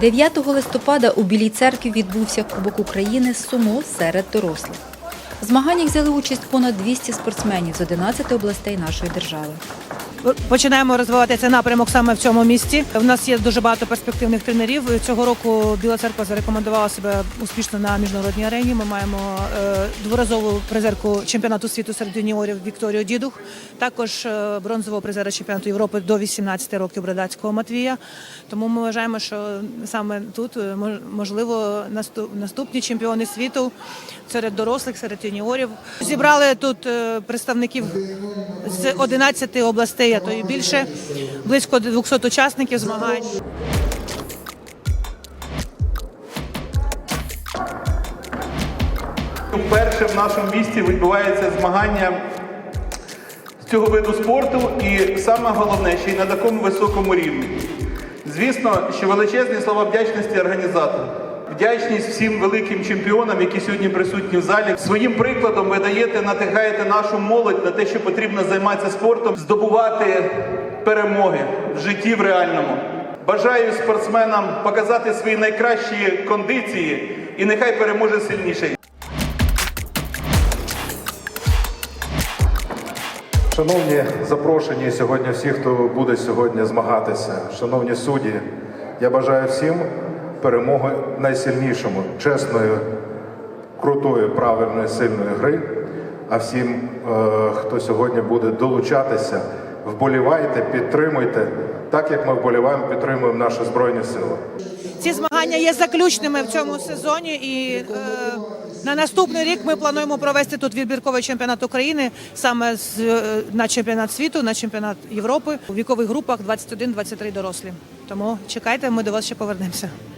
9 листопада у Білій церкві відбувся Кубок України з сумо серед дорослих. В змаганнях взяли участь понад 200 спортсменів з 11 областей нашої держави. Починаємо розвивати цей напрямок саме в цьому місті. У нас є дуже багато перспективних тренерів. Цього року Біла церква зарекомендувала себе успішно на міжнародній арені. Ми маємо е, дворазову призерку чемпіонату світу серед юніорів Вікторію Дідух, також е, бронзового призера чемпіонату Європи до 18 років Брадацького Матвія. Тому ми вважаємо, що саме тут е, можливо наступні чемпіони світу серед дорослих, серед юніорів. Зібрали тут представників з 11 областей, а то і більше, близько 200 учасників змагань. Вперше в нашому місті відбувається змагання з цього виду спорту, і саме головне, ще й на такому високому рівні. Звісно, що величезні слова вдячності організаторам. Вдячність всім великим чемпіонам, які сьогодні присутні в залі. Своїм прикладом ви даєте, натихаєте нашу молодь на те, що потрібно займатися спортом, здобувати перемоги в житті в реальному. Бажаю спортсменам показати свої найкращі кондиції, і нехай переможе сильніший. Шановні запрошені сьогодні, всі, хто буде сьогодні змагатися, шановні судді, я бажаю всім перемоги найсильнішому, чесної, крутої, правильної, сильної гри. А всім, е, хто сьогодні буде долучатися, вболівайте, підтримуйте, так як ми вболіваємо, підтримуємо наші збройні сили. Ці змагання є заключними в цьому сезоні, і е, на наступний рік ми плануємо провести тут відбірковий чемпіонат України саме з, е, на чемпіонат світу, на чемпіонат Європи у вікових групах 21-23 дорослі. Тому чекайте, ми до вас ще повернемося.